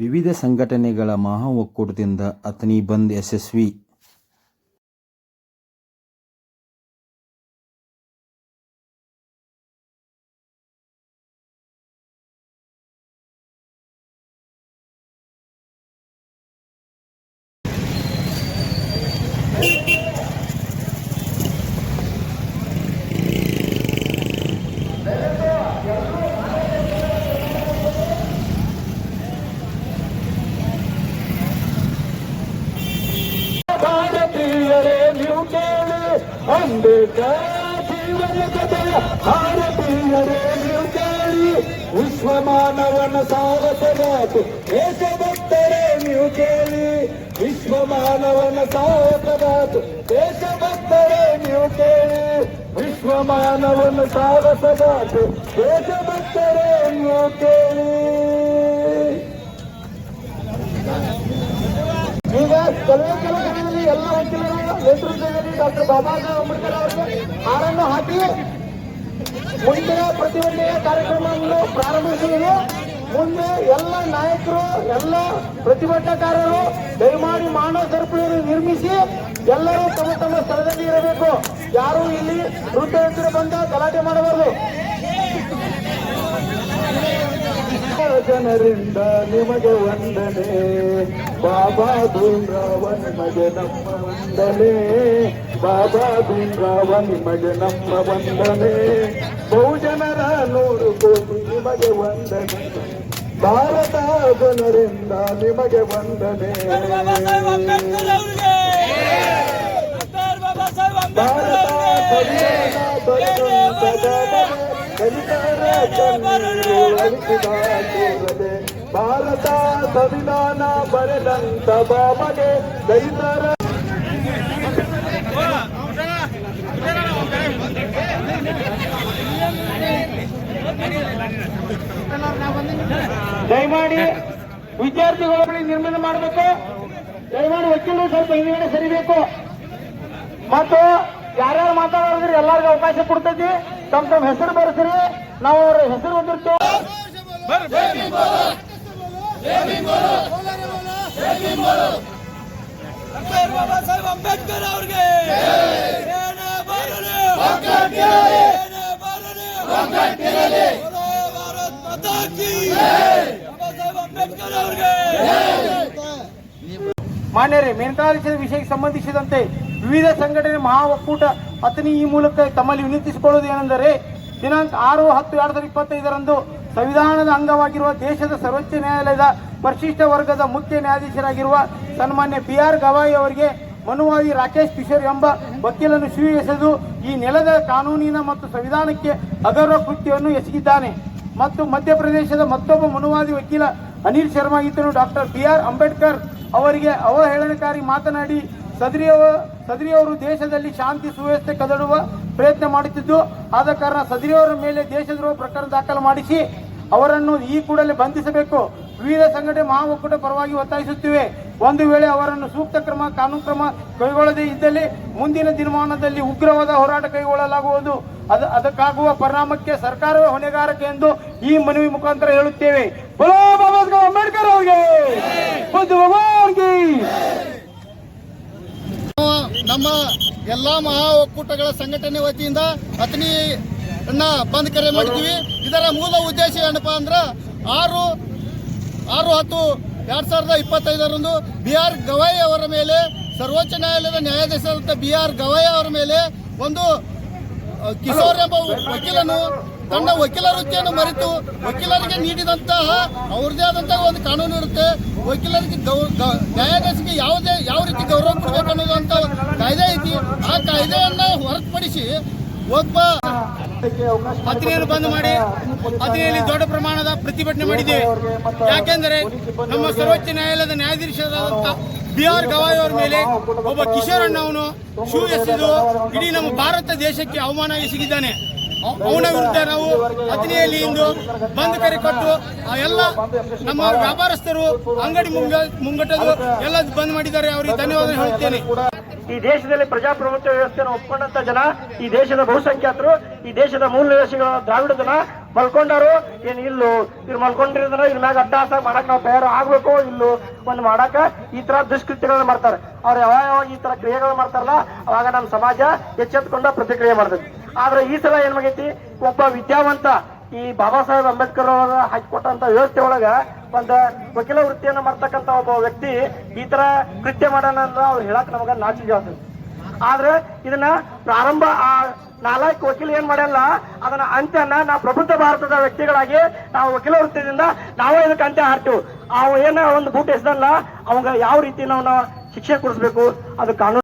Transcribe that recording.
ವಿವಿಧ ಸಂಘಟನೆಗಳ ಮಹಾ ಒಕ್ಕೂಟದಿಂದ ಅಥಣಿ ಬಂದ್ ಯಶಸ್ವಿ ಅಂಬೇಡ್ಕರ್ ಜೀವನ ಕಥೆಯ ಭಾರತೀಯರೇ ನೀವು ಕೇಳಿ ವಿಶ್ವ ಮಾನವನ ಸಾಹಸಗಾತು ದೇಶಭಕ್ತರೇ ನೀವು ಕೇಳಿ ವಿಶ್ವ ಮಾನವನ ಸಾಹಸಗಾತು ದೇಶಭಕ್ತರೇ ನೀವು ಕೇಳಿ ವಿಶ್ವ ಮಾನವನ ಸಾಹಸಗಾತು ದೇಶಭಕ್ತರೇ ನೀವು ಕೇಳಿ ಈಗ ಕೆಲವೇ ಕೆಲ ಎಲ್ಲ ವಕೀಲರ ನೇತೃತ್ವದಲ್ಲಿ ಡಾಕ್ಟರ್ ಬಾಬಾ ಸಾಹೇಬ್ ಅಂಬೇಡ್ಕರ್ ಅವರಿಗೆ ಹಾರನ್ನು ಹಾಕಿ ಮುಂದಿನ ಪ್ರತಿಭಟನೆಯ ಕಾರ್ಯಕ್ರಮವನ್ನು ಪ್ರಾರಂಭಿಸುವುದು. ಮುಂದೆ ಎಲ್ಲ ನಾಯಕರು, ಎಲ್ಲ ಪ್ರತಿಭಟನಾಕಾರರು ದಯಮಾಡಿ ಮಾನವ ಸರಪಳಿಯನ್ನು ನಿರ್ಮಿಸಿ ಎಲ್ಲರೂ ತಮ್ಮ ತಮ್ಮ ಸ್ಥಳದಲ್ಲಿ ಇರಬೇಕು. ಯಾರು ಇಲ್ಲಿ ವೃದ್ಧ ಬಂದ ಗಲಾಟೆ ಮಾಡಬಾರದು. ಜನರಿಂದ ನಿಮಗೆ ವಂದನೆ. ಬಾಬಾ ಭೀಮ್ರಾವ ನಿಮಗೆ ನಮ್ಮ ವಂದನೆ. ಬಾಬಾ ಭೀಮ್ರಾವ ನಿಮಗೆ ನಮ್ಮ ವಂದನೆ. ಬಹುಜನರ ನೂರು ಕೋಟಿ ನಿಮಗೆ ವಂದನೆ. ಭಾರತ ಜನರಿಂದ ನಿಮಗೆ ವಂದನೆ. ಭಾರತ ಅಳಿಸಿದಾಗಿರದೆ ಭಾರತ ಸಂವಿಧಾನ ಬರೆದಂತ ಬಾಬಗೆ ದೈತರ ದಯಮಾಡಿ ವಿದ್ಯಾರ್ಥಿಗಳ ನಿರ್ಮಾಣ ಮಾಡಬೇಕು. ದಯಮಾಡಿ ವಕೀಲರು ಸ್ವಲ್ಪ ಹಿಂದ್ಗಡೆ ಸರಿಬೇಕು. ಮತ್ತು ಯಾರ್ಯಾರು ಮಾತಾಡೋದ್ರಿ ಎಲ್ಲರಿಗೂ ಅವಕಾಶ ಕೊಡ್ತೈತಿ. ತಮ್ಮ ತಮ್ಮ ಹೆಸರು ಬರೆಸ್ರಿ. ನಾವು ಅವರ ಹೆಸರು ಹೊಂದಿರ್ತೇವೆ. ಕಿ ಬಾಬಾ ಸಾಹೇಬ್ ಮಾನ್ಯರೇ ಮೇಲ್ಕಾಲಿಸಿದ ವಿಷಯಕ್ಕೆ ಸಂಬಂಧಿಸಿದಂತೆ ವಿವಿಧ ಸಂಘಟನೆ ಮಹಾ ಒಕ್ಕೂಟ ಅತನಿ ಈ ಮೂಲಕ ತಮ್ಮಲ್ಲಿ ವಿನಂತಿಸಿಕೊಳ್ಳುವುದು ಏನೆಂದರೆ ದಿನಾಂಕ ಆರು ಹತ್ತು ಎರಡು ಸಾವಿರದ ಇಪ್ಪತ್ತೈದರಂದು ಸಂವಿಧಾನದ ಅಂಗವಾಗಿರುವ ದೇಶದ ಸರ್ವೋಚ್ಚ ನ್ಯಾಯಾಲಯದ ಪರಿಶಿಷ್ಟ ವರ್ಗದ ಮುಖ್ಯ ನ್ಯಾಯಾಧೀಶರಾಗಿರುವ ಸನ್ಮಾನ್ಯ ಪಿ ಆರ್ ಗವಾಯಿ ಅವರಿಗೆ ಮನುವಾದಿ ರಾಕೇಶ್ ಕಿಶೋರ್ ಎಂಬ ವಕೀಲನ್ನು ಶಿವಿಗೆಸೆದು ಈ ನೆಲದ ಕಾನೂನಿನ ಮತ್ತು ಸಂವಿಧಾನಕ್ಕೆ ಅಗೌರವ ಕೃತ್ಯವನ್ನು ಎಸಗಿದ್ದಾನೆ. ಮತ್ತು ಮಧ್ಯಪ್ರದೇಶದ ಮತ್ತೊಬ್ಬ ಮನುವಾದಿ ವಕೀಲ ಅನಿಲ್ ಶರ್ಮಾ, ಈತನು ಡಾಕ್ಟರ್ ಬಿ ಆರ್ ಅಂಬೇಡ್ಕರ್ ಅವರಿಗೆ ಅವಹೇಳನಕಾರಿ ಮಾತನಾಡಿ, ಸದರಿಯವ ಸದರಿಯವರು ದೇಶದಲ್ಲಿ ಶಾಂತಿ, ಸುವ್ಯವಸ್ಥೆ ಕದಡುವ ಪ್ರಯತ್ನ ಮಾಡುತ್ತಿದ್ದು, ಆದ ಕಾರಣ ಸದರಿಯವರ ಮೇಲೆ ದೇಶದ್ರೋಹ ಪ್ರಕರಣ ದಾಖಲು ಮಾಡಿಸಿ, ಅವರನ್ನು ಈ ಕೂಡಲೇ ಬಂಧಿಸಬೇಕು. ವಿವಿಧ ಸಂಘಟನೆ ಮಹಾ ಒಕ್ಕೂಟ ಪರವಾಗಿ ಒತ್ತಾಯಿಸುತ್ತಿವೆ. ಒಂದು ವೇಳೆ ಅವರನ್ನು ಸೂಕ್ತ ಕ್ರಮ, ಕಾನೂನು ಕ್ರಮ ಕೈಗೊಳ್ಳದೇ ಇದ್ದಲ್ಲಿ ಮುಂದಿನ ದಿನಮಾನದಲ್ಲಿ ಉಗ್ರವಾದ ಹೋರಾಟ ಕೈಗೊಳ್ಳಲಾಗುವುದು. ಅದ, ಅದಕ್ಕಾಗುವ ಪರಿಣಾಮಕ್ಕೆ ಸರ್ಕಾರವೇ ಹೊಣೆಗಾರಕ ಎಂದು ಈ ಮನವಿ ಮುಖಾಂತರ ಹೇಳುತ್ತೇವೆ. ಅಂಬೇಡ್ಕರ್ ಅವರಿಗೆ! ನಮ್ಮ ಎಲ್ಲಾ ಮಹಾ ಒಕ್ಕೂಟಗಳ ಸಂಘಟನೆ ವತಿಯಿಂದ ಅತನಿ ಬಂದ್ ಕರೆ ಮಾಡಿದ್ವಿ. ಇದರ ಮೂಲ ಉದ್ದೇಶ ಏನಪ್ಪಾ ಅಂದ್ರೆ ಆರು ಆರು ಹತ್ತು ಎರಡ್ ಸಾವಿರದ ಇಪ್ಪತ್ತೈದರಂದು ಬಿ ಆರ್ ಗವಾಯಿ ಅವರ ಮೇಲೆ, ಸರ್ವೋಚ್ಚ ನ್ಯಾಯಾಲಯದ ನ್ಯಾಯಾಧೀಶರಂತ ಬಿ ಆರ್ ಗವಾಯಿ ಅವರ ಮೇಲೆ ಒಂದು ಕಿಶೋರ್ ಎಂಬ ವಕೀಲನು ತನ್ನ ವಕೀಲ ವೃತ್ತಿಯನ್ನು ಮರೆತು ವಕೀಲರಿಗೆ ನೀಡಿದಂತಹ ಅವ್ರದೇ ಆದಂತಹ ಒಂದು ಕಾನೂನು ಇರುತ್ತೆ. ವಕೀಲರಿಗೆ ನ್ಯಾಯಾಧೀಶಿಗೆ ಯಾವುದೇ, ಯಾವ ರೀತಿ ಗೌರವ ಕೊಡಬೇಕು ಅನ್ನೋದಂತ ಕಾಯ್ದೆ ಐತಿ. ಆ ಕಾಯ್ದೆಯನ್ನ ಹೊರತುಪಡಿಸಿ ಒಬ್ಬ ಹತ್ತಿನೆಯನ್ನು ಬಂದ್ ಮಾಡಿ ಹತ್ತಿನೆಯಲ್ಲಿ ದೊಡ್ಡ ಪ್ರಮಾಣದ ಪ್ರತಿಭಟನೆ ಮಾಡಿದ್ದೇವೆ ಯಾಕೆಂದರೆ ನಮ್ಮ ಸರ್ವೋಚ್ಚ ನ್ಯಾಯಾಲಯದ ನ್ಯಾಯಾಧೀಶರಾದಂಥ ಬಿ ಆರ್ ಗವಾಯ್ ಅವರ ಮೇಲೆ ಒಬ್ಬ ಕಿಶೋರ್ ಅಣ್ಣವನು ಶೂ ಎಸೆದು ಇಡೀ ನಮ್ಮ ಭಾರತ ದೇಶಕ್ಕೆ ಅವಮಾನ ಎಸಗಿದ್ದಾನೆ. ಅವನ ವಿರುದ್ಧ ನಾವು ಹತ್ತಿನೆಯಲ್ಲಿ ಇಂದು ಬಂದ್ ಕರೆ ಕೊಟ್ಟು ಎಲ್ಲ ನಮ್ಮ ವ್ಯಾಪಾರಸ್ಥರು, ಅಂಗಡಿ ಮುಂಗ ಮುಂಗಟ್ಟದು ಎಲ್ಲ ಬಂದ್ ಮಾಡಿದ್ದಾರೆ. ಅವರಿಗೆ ಧನ್ಯವಾದ ಹೇಳುತ್ತೇನೆ. ಈ ದೇಶದಲ್ಲಿ ಪ್ರಜಾಪ್ರಭುತ್ವ ವ್ಯವಸ್ಥೆಯನ್ನು ಒಪ್ಕೊಂಡಂತ ಜನ, ಈ ದೇಶದ ಬಹುಸಂಖ್ಯಾತರು, ಈ ದೇಶದ ಮೂಲ ನಿವಾಸಿಗಳ ದ್ರಾವಿಡ ಜನ, ಮಲ್ಕೊಂಡಾರು, ಏನ್ ಇಲ್ಲೋ, ಇವ್ರು ಮಲ್ಕೊಂಡಿರೋದ್ರ ಇದ್ರ ಮ್ಯಾಗ ಅಡ್ಡಾಸ ಮಾಡಕ್ ನಾವು ತಯಾರು ಆಗ್ಬೇಕು ಇಲ್ಲೋ ಒಂದು ಮಾಡಾಕ ಈ ತರ ದುಷ್ಕೃತ್ಯಗಳನ್ನ ಮಾಡ್ತಾರೆ. ಅವ್ರು ಯಾವ ಯಾವ ಈ ತರ ಕ್ರಿಯೆಗಳು ಮಾಡ್ತಾರಲ್ಲ, ಅವಾಗ ನಮ್ಮ ಸಮಾಜ ಎಚ್ಚೆತ್ಕೊಂಡ ಪ್ರತಿಕ್ರಿಯೆ ಮಾಡ್ತೈತಿ ಆದ್ರೆ ಈ ಸಲ ಏನ್ ಮಾಡೈತಿ ಒಬ್ಬ ವಿದ್ಯಾವಂತ ಈ ಬಾಬಾ ಸಾಹೇಬ್ ಅಂಬೇಡ್ಕರ್ ಅವರ ಹಾಕಿಕೊಟ್ಟಂತ ವ್ಯವಸ್ಥೆ ಒಳಗ ಒಂದ ವಕೀಲ ವೃತ್ತಿಯನ್ನ ಮಾಡ್ತಕ್ಕಂತ ಒಬ್ಬ ವ್ಯಕ್ತಿ ಈ ತರ ಕೃತ್ಯ ಮಾಡೋಣ ಅಂದ್ರೆ ಅವ್ರು ಹೇಳಕ್ ನಮಗ ನಾಚಿಕೆ ಆಗ್ತದೆ. ಆದ್ರೆ ಇದನ್ನ ಪ್ರಾರಂಭ ಆ ನಾಲ್ಕು ವಕೀಲ ಏನ್ ಮಾಡಲ್ಲ ಅದನ್ನ ಅಂತ್ಯನ ನಾವು ಪ್ರಬುದ್ಧ ಭಾರತದ ವ್ಯಕ್ತಿಗಳಾಗಿ ನಾವು ವಕೀಲ ವೃತ್ತಿಯಿಂದ ನಾವೇ ಇದಕ್ಕೆ ಅಂತ್ಯ ಹಾರ್ತೀವಿ. ಅವ ಏನ ಒಂದು ಬೂಟ್ ಎಸ್ದಲ್ಲ, ಅವಾಗ ಯಾವ ರೀತಿ ನಾವು ಶಿಕ್ಷೆ ಕೊಡಿಸ್ಬೇಕು? ಅದು ಕಾನೂನು